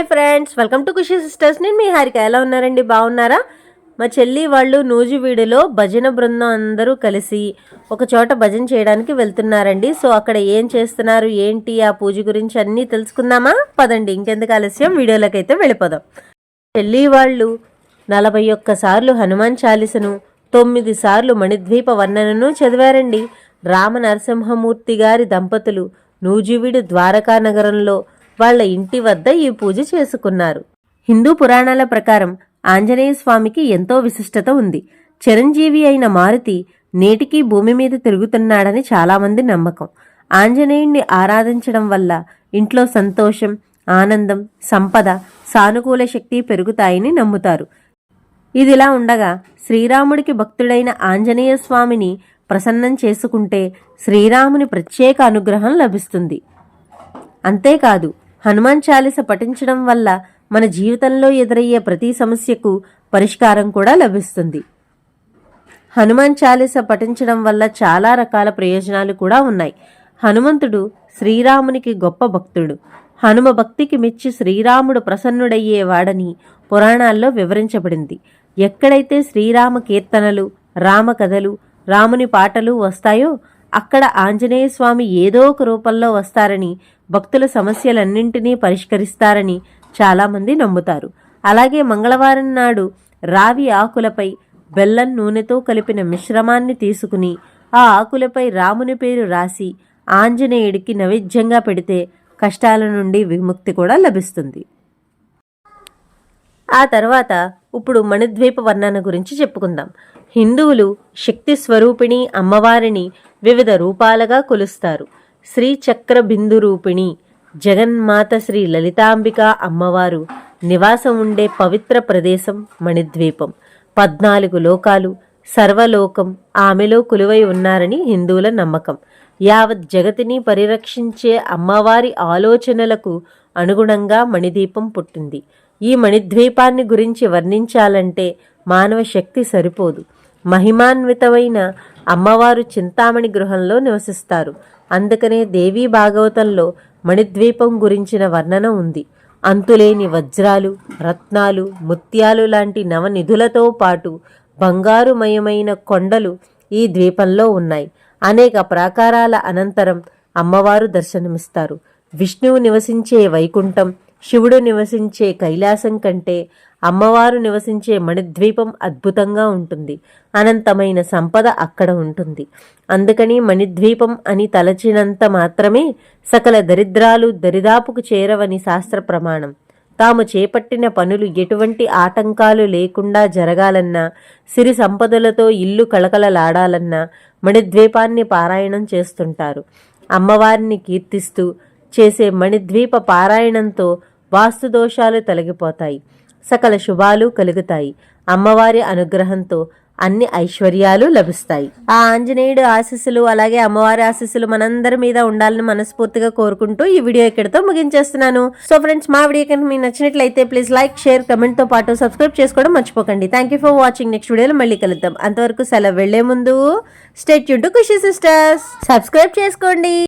Hi friends welcome to Khushi sisters. నేను మీ హారిక. ఎలా ఉన్నారండి? బాగున్నారా? మా చెల్లి వాళ్ళు నూజివీడులో భజన బృందం అందరూ కలిసి ఒక చోట భజన చేయడానికి వెళ్తున్నారండి. సో అక్కడ ఏం చేస్తున్నారు? ఏంటి? ఆ పూజ గురించి అన్నీ తెలుసుకుందామా? పదండి ఇంకెందుకు ఆలస్యం? వీడియోలోకి అయితే వెళ్ళిపోదాం. చెల్లి వాళ్ళు నలభై ఒక్క సార్లు హనుమాన్ చాలీసను తొమ్మిది సార్లు మణిద్వీప వర్ణనను చదివారండి. రామ నరసింహమూర్తి గారి దంపతులు నూజివీడు ద్వారకా నగరంలో వాళ్ళ ఇంటి వద్ద ఈ పూజ చేసుకున్నారు. హిందూ పురాణాల ప్రకారం ఆంజనేయ స్వామికి ఎంతో విశిష్టత ఉంది. చిరంజీవి అయిన మారుతి నేటికీ భూమి మీద తిరుగుతున్నాడని చాలామంది నమ్మకం. ఆంజనేయుణ్ణి ఆరాధించడం వల్ల ఇంట్లో సంతోషం ఆనందం సంపద సానుకూల శక్తి పెరుగుతాయని నమ్ముతారు. ఇదిలా ఉండగా శ్రీరాముడికి భక్తుడైన ఆంజనేయ స్వామిని ప్రసన్నం చేసుకుంటే శ్రీరాముని ప్రత్యేక అనుగ్రహం లభిస్తుంది. అంతేకాదు హనుమాన్ చాలీస పఠించడం వల్ల మన జీవితంలో ఎదురయ్యే ప్రతి సమస్యకు పరిష్కారం కూడా లభిస్తుంది. హనుమాన్ చాలీస పఠించడం వల్ల చాలా రకాల ప్రయోజనాలు కూడా ఉన్నాయి. హనుమంతుడు శ్రీరామునికి గొప్ప భక్తుడు. హనుమ భక్తికి మెచ్చి శ్రీరాముడు ప్రసన్నుడయ్యేవాడని పురాణాల్లో వివరించబడింది. ఎక్కడైతే శ్రీరామ కీర్తనలు రామ కథలు రాముని పాటలు వస్తాయో అక్కడ ఆంజనేయ స్వామి ఏదో ఒక రూపంలో వస్తారని భక్తుల సమస్యలన్నింటినీ పరిష్కరిస్తారని చాలామంది నమ్ముతారు. అలాగే మంగళవారం నాడు రావి ఆకులపై బెల్లం నూనెతో కలిపిన మిశ్రమాన్ని తీసుకుని ఆ ఆకులపై రాముని పేరు రాసి ఆంజనేయుడికి నైవేద్యంగా పెడితే కష్టాల నుండి విముక్తి కూడా లభిస్తుంది. ఆ తర్వాత ఇప్పుడు మణిద్వీప వర్ణన గురించి చెప్పుకుందాం. హిందువులు శక్తి స్వరూపిణి అమ్మవారిని వివిధ రూపాలుగా కొలుస్తారు. శ్రీచక్ర బిందు రూపిణి జగన్మాత శ్రీ లలితాంబిక అమ్మవారు నివాసం ఉండే పవిత్ర ప్రదేశం మణిద్వీపం. పద్నాలుగు లోకాలు సర్వలోకం ఆమెలో కొలువై ఉన్నారని హిందువుల నమ్మకం. యావత్ జగతిని పరిరక్షించే అమ్మవారి ఆలోచనలకు అనుగుణంగా మణిదీపం పుట్టింది. ఈ మణిద్వీపాన్ని గురించి వర్ణించాలంటే మానవ శక్తి సరిపోదు. మహిమాన్వితమైన అమ్మవారు చింతామణి గృహంలో నివసిస్తారు. అందుకనే దేవీ భాగవతంలో మణిద్వీపం గురించిన వర్ణన ఉంది. అంతులేని వజ్రాలు రత్నాలు ముత్యాలు లాంటి నవనిధులతో పాటు బంగారుమయమైన కొండలు ఈ ద్వీపంలో ఉన్నాయి. అనేక ప్రాకారాల అనంతరం అమ్మవారు దర్శనమిస్తారు. విష్ణువు నివసించే వైకుంఠం శివుడు నివసించే కైలాసం కంటే అమ్మవారు నివసించే మణిద్వీపం అద్భుతంగా ఉంటుంది. అనంతమైన సంపద అక్కడ ఉంటుంది. అందుకని మణిద్వీపం అని తలచినంత మాత్రమే సకల దరిద్రాలు దరిదాపుకు చేరవని శాస్త్ర ప్రమాణం. తాము చేపట్టిన పనులు ఎటువంటి ఆటంకాలు లేకుండా జరగాలన్నా సిరి సంపదలతో ఇల్లు కళకళలాడాలన్నా మణిద్వీపాన్ని పారాయణం చేస్తుంటారు. అమ్మవారిని కీర్తిస్తూ చేసే మణిద్వీప పారాయణంతో వాస్తు దోషాలు తొలగిపోతాయి. సకల శుభాలు కలుగుతాయి. అమ్మవారి అనుగ్రహంతో అన్ని ఐశ్వర్యాలు లభిస్తాయి. ఆ ఆంజనేయుడు ఆశీస్సులు అలాగే అమ్మవారి ఆశీస్సులు మనందరి మీద ఉండాలని మనస్ఫూర్తిగా కోరుకుంటూ ఈ వీడియో ఇక్కడితో ముగించేస్తున్నాను. సో ఫ్రెండ్స్ మా వీడియో కనుక మీకు నచ్చినట్లయితే ప్లీజ్ లైక్ షేర్ కమెంట్తో పాటు సబ్స్క్రైబ్ చేసుకోవడం మర్చిపోకండి. Thank you for watching next వీడియోలో మళ్ళీ కలుద్దాం. అంతవరకు సెలవు వెళ్ళే ముందు state to Khushi sisters subscribe చేసుకోండి.